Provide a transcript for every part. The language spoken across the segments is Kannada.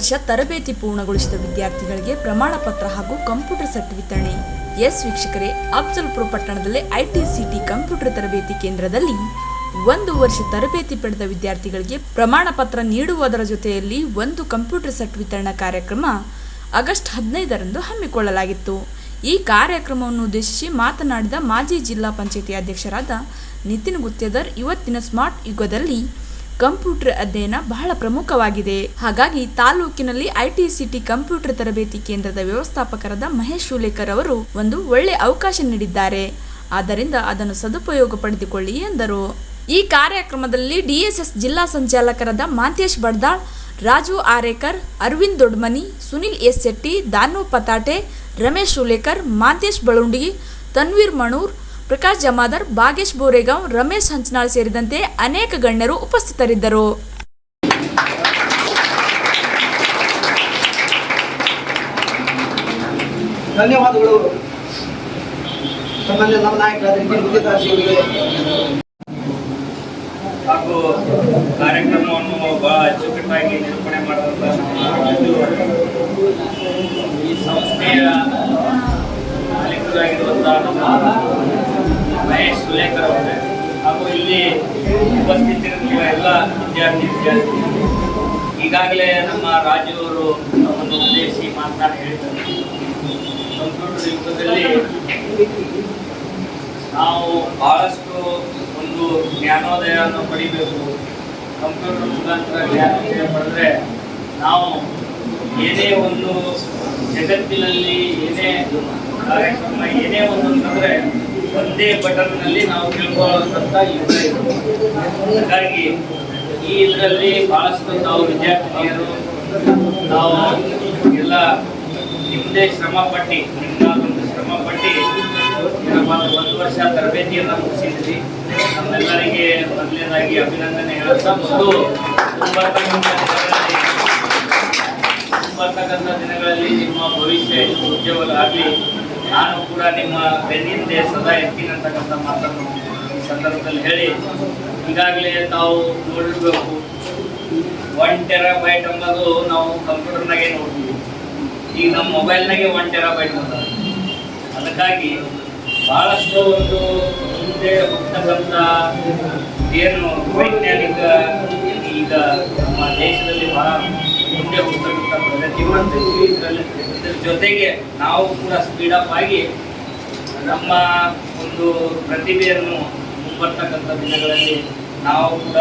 ವರ್ಷ ತರಬೇತಿ ಪೂರ್ಣಗೊಳಿಸಿದ ವಿದ್ಯಾರ್ಥಿಗಳಿಗೆ ಪ್ರಮಾಣ ಪತ್ರ ಹಾಗೂ ಕಂಪ್ಯೂಟರ್ ಸೆಟ್ ವಿತರಣೆ. ಎಸ್ ವೀಕ್ಷಕರೇ, ಅಫ್ಜಲ್ಪುರ ಪಟ್ಟಣದಲ್ಲಿ ಐಟಿಸಿಟಿ ಕಂಪ್ಯೂಟರ್ ತರಬೇತಿ ಕೇಂದ್ರದಲ್ಲಿ ಒಂದು ವರ್ಷ ತರಬೇತಿ ಪಡೆದ ವಿದ್ಯಾರ್ಥಿಗಳಿಗೆ ಪ್ರಮಾಣ ಪತ್ರ ನೀಡುವುದರ ಜೊತೆಯಲ್ಲಿ ಒಂದು ಕಂಪ್ಯೂಟರ್ ಸೆಟ್ ವಿತರಣಾ ಕಾರ್ಯಕ್ರಮ ಆಗಸ್ಟ್ ಹದಿನೈದರಂದು ಹಮ್ಮಿಕೊಳ್ಳಲಾಗಿತ್ತು. ಈ ಕಾರ್ಯಕ್ರಮವನ್ನು ಉದ್ದೇಶಿಸಿ ಮಾತನಾಡಿದ ಮಾಜಿ ಜಿಲ್ಲಾ ಪಂಚಾಯಿತಿ ಅಧ್ಯಕ್ಷರಾದ ನಿತಿನ್ ಗುತ್ತೇದರ್, ಇವತ್ತಿನ ಸ್ಮಾರ್ಟ್ ಯುಗದಲ್ಲಿ ಕಂಪ್ಯೂಟರ್ ಅಧ್ಯಯನ ಬಹಳ ಪ್ರಮುಖವಾಗಿದೆ. ಹಾಗಾಗಿ ತಾಲೂಕಿನಲ್ಲಿ ಐಟಿಸಿಟಿ ಕಂಪ್ಯೂಟರ್ ತರಬೇತಿ ಕೇಂದ್ರದ ವ್ಯವಸ್ಥಾಪಕರಾದ ಮಹೇಶ್ ಶೂಲೇಕರ್ ಅವರು ಒಂದು ಒಳ್ಳೆ ಅವಕಾಶ ನೀಡಿದ್ದಾರೆ. ಆದ್ದರಿಂದ ಅದನ್ನು ಸದುಪಯೋಗ ಪಡೆದುಕೊಳ್ಳಿ ಎಂದರು. ಈ ಕಾರ್ಯಕ್ರಮದಲ್ಲಿ ಡಿಎಸ್ಎಸ್ ಜಿಲ್ಲಾ ಸಂಚಾಲಕರಾದ ಮಾಂತೇಶ್ ಬಡ್ದಾಳ್ ರಾಜು ಆರೇಕರ್, ಅರವಿಂದ್ ದೊಡ್ಮನಿ, ಸುನಿಲ್ ಎಸ್ ಶೆಟ್ಟಿ, ದಾನು ಪತಾಟೆ, ರಮೇಶ್ ಶೂಲೇಕರ್, ಮಾಂತೇಶ್ ಬಳುಂಡಿ, ತನ್ವೀರ್ ಮಣೂರ್ ಪ್ರಕಾಶ್ ಜಮಾದರ್ ಭಾಗೇಶ್ ಬೋರೆಗಾಂವ್ ರಮೇಶ್ ಹಂಚನಾಳ್ ಸೇರಿದಂತೆ ಅನೇಕ ಗಣ್ಯರು ಉಪಸ್ಥಿತರಿದ್ದರು. ಧನ್ಯವಾದಗಳು. ನಮ್ಮ ನಾಯಕರಾದ ಹಾಗೂ ಕಾರ್ಯಕ್ರಮವನ್ನು ಒಬ್ಬ ಅಚ್ಚುಕಟ್ಟಾಗಿ ನಿರೂಪಣೆ ಮಾಡಿದಂಥ ರಾಜು ಈ ಸಂಸ್ಥೆಯ ಮಾಲೀಕರಾಗಿರುವಂತಹ ನಮ್ಮ ಎಲ್ಲ ವಿದ್ಯಾರ್ಥಿ ವಿದ್ಯಾರ್ಥಿ ಈಗಾಗಲೇ ನಮ್ಮ ರಾಜ್ಯವರು ಒಂದು ಉದ್ದೇಶಿ ಮಾತನಾಡಿ ಹೇಳಿದ್ದಾರೆ. ಕಂಪ್ಯೂಟರ್ ಯುಗದಲ್ಲಿ ನಾವು ಬಹಳಷ್ಟು ಒಂದು ಜ್ಞಾನೋದಯವನ್ನು ಪಡಿಬೇಕು. ಕಂಪ್ಯೂಟರ್ ಮುಖಾಂತರ ಜ್ಞಾನೋದಯ ಪಡೆದ್ರೆ ನಾವು ಏನೇ ಒಂದು ಜಗತ್ತಿನಲ್ಲಿ ಏನೇ ಕಾರ್ಯಕ್ರಮ, ಏನೇ ಒಂದು ಅಂತಂದ್ರೆ ಒಂದೇ ಬಟನ್ನಲ್ಲಿ ನಾವು ತಿಳ್ಕೊಳ್ಳುವಂಥ ಯುಗ ಹಾಗಾಗಿ ಈ ಇದರಲ್ಲಿ ಬಹಳಷ್ಟು ನಾವು ವಿದ್ಯಾರ್ಥಿನಿಯರು, ನಾವು ಎಲ್ಲ ನಿಮ್ಮದೇ ಶ್ರಮ ಪಟ್ಟು ಒಂದು ಶ್ರಮ ಪಟ್ಟು ಒಂದು ಒಂದು ವರ್ಷ ತರಬೇತಿಯನ್ನು ಮುಗಿಸಿದ್ವಿ ನಮ್ಮೆಲ್ಲರಿಗೆ ಮೊದಲನೇದಾಗಿ ಅಭಿನಂದನೆ ಹೇಳುತ್ತಾ ಮತ್ತು ಬರ್ತಕ್ಕಂಥ ದಿನಗಳಲ್ಲಿ ನಿಮ್ಮ ಭವಿಷ್ಯ ಉದ್ಯೋಗ ಆಗಲಿ. ನಾನು ಕೂಡ ನಿಮ್ಮ ಬೆನ್ನಿಂದೆ ಸದಾ ಎತ್ತಿನಂತಕ್ಕಂಥ ಮಾತನ್ನು ಈ ಸಂದರ್ಭದಲ್ಲಿ ಹೇಳಿ, ಈಗಾಗಲೇ ತಾವು ನೋಡಿರಬೇಕು ಒನ್ ಟೆರಾಬೈಟ್ ಅನ್ನೋದು ನಾವು ಕಂಪ್ಯೂಟರ್ನಾಗೆ ನೋಡ್ತೀವಿ. ಈಗ ನಮ್ಮ ಮೊಬೈಲ್ನಾಗೆ ಒನ್ ಟೆರಾಬೈಟ್ ಬಂದ ಅದಕ್ಕಾಗಿ ಭಾಳಷ್ಟು ಒಂದು ಮುಂದೆ ಹೋಗ್ತಕ್ಕಂಥ ಏನು ವೈಜ್ಞಾನಿಕ, ಈಗ ನಮ್ಮ ದೇಶದಲ್ಲಿ ಬಹಳ ಮುಂದೆ ಹೋಗ್ತಕ್ಕಂಥ ಇದರಲ್ಲಿ ಇದ್ರ ಜೊತೆಗೆ ನಾವು ಕೂಡ ಸ್ಪೀಡಪ್ ಆಗಿ ನಮ್ಮ ಒಂದು ಪ್ರತಿಭೆಯನ್ನು ಮುಂಬರ್ತಕ್ಕಂಥ ದಿನಗಳಲ್ಲಿ ನಾವು ಕೂಡ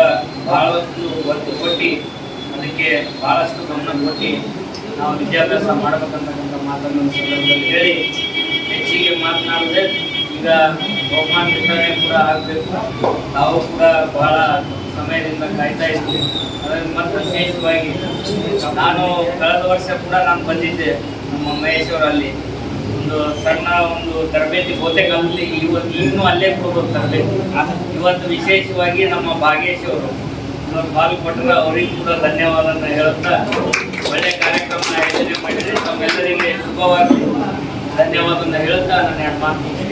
ಬಹಳಷ್ಟು ಒತ್ತು ಕೊಟ್ಟು ಅದಕ್ಕೆ ಬಹಳಷ್ಟು ಗಮನ ಕೊಟ್ಟು ನಾವು ವಿದ್ಯಾಭ್ಯಾಸ ಮಾಡಬೇಕಂತಕ್ಕಂಥ ಮಾತನ್ನು ಸಂದರ್ಭದಲ್ಲಿ ಹೇಳಿ, ಹೆಚ್ಚಿಗೆ ಮಾತನಾಡದೆ ಈಗ ಬಹುಮಾನ ವಿತರಣೆ ಕೂಡ ಆಗಬೇಕು. ನಾವು ಕೂಡ ಬಹಳ ಸಮಯದಿಂದ ಕಾಯ್ತಾ ಇದ್ವಿ ಅದನ್ನು ಮತ್ತೆ ವಿಶೇಷವಾಗಿ ನಾನು ಕಳೆದ ವರ್ಷ ಕೂಡ ನಾನು ಬಂದಿದ್ದೆ ನಮ್ಮ ಮಹೇಶ್ವರಲ್ಲಿ ಒಂದು ಸಣ್ಣ ಒಂದು ತರಬೇತಿ ಬಹುತೇಕಲ್ಲಿ ಇವತ್ತು ಇನ್ನೂ ಅಲ್ಲೇ ಕೊಡ್ಬೋದು ತರಬೇತಿ ಇವತ್ತು ವಿಶೇಷವಾಗಿ ನಮ್ಮ ಭಾಗೇಶ್ ಅವರು ಪಾಲ್ಗೊಂಡ್ರೆ ಅವರಿಗೂ ಕೂಡ ಧನ್ಯವಾದನ ಹೇಳುತ್ತಾ ಒಳ್ಳೆ ಕಾರ್ಯಕ್ರಮ ಆಯೋಜನೆ ಮಾಡಿದರೆ. ತಮ್ಮೆಲ್ಲರಿಗೆ ಶುಭವಾಗಲಿ. ಧನ್ಯವಾದನ ಹೇಳುತ್ತಾ ನಾನು ಮಾತು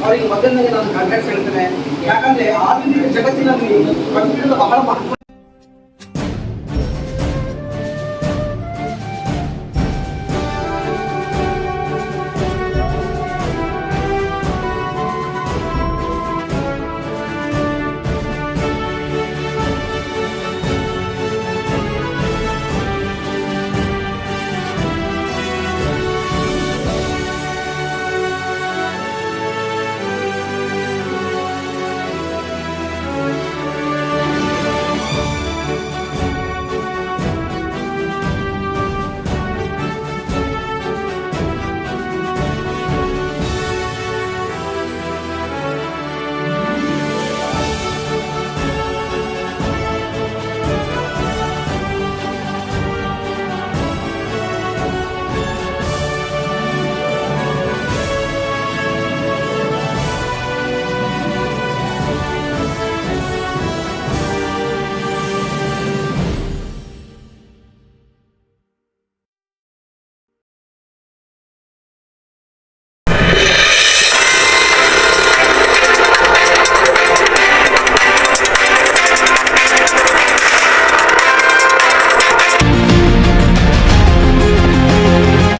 ಅವರಿಗೆ ಮೊದಲನೇ ನಾನು ಕಾಂಟ್ಯಾಕ್ಟ್ ಹೇಳ್ತೇನೆ ಯಾಕಂದ್ರೆ ಆಧುನಿಕ ಜಗತ್ತಿನಲ್ಲಿ ಕಂಪ್ಯೂಟರ್ ಬಹಳ ಮಹತ್ವ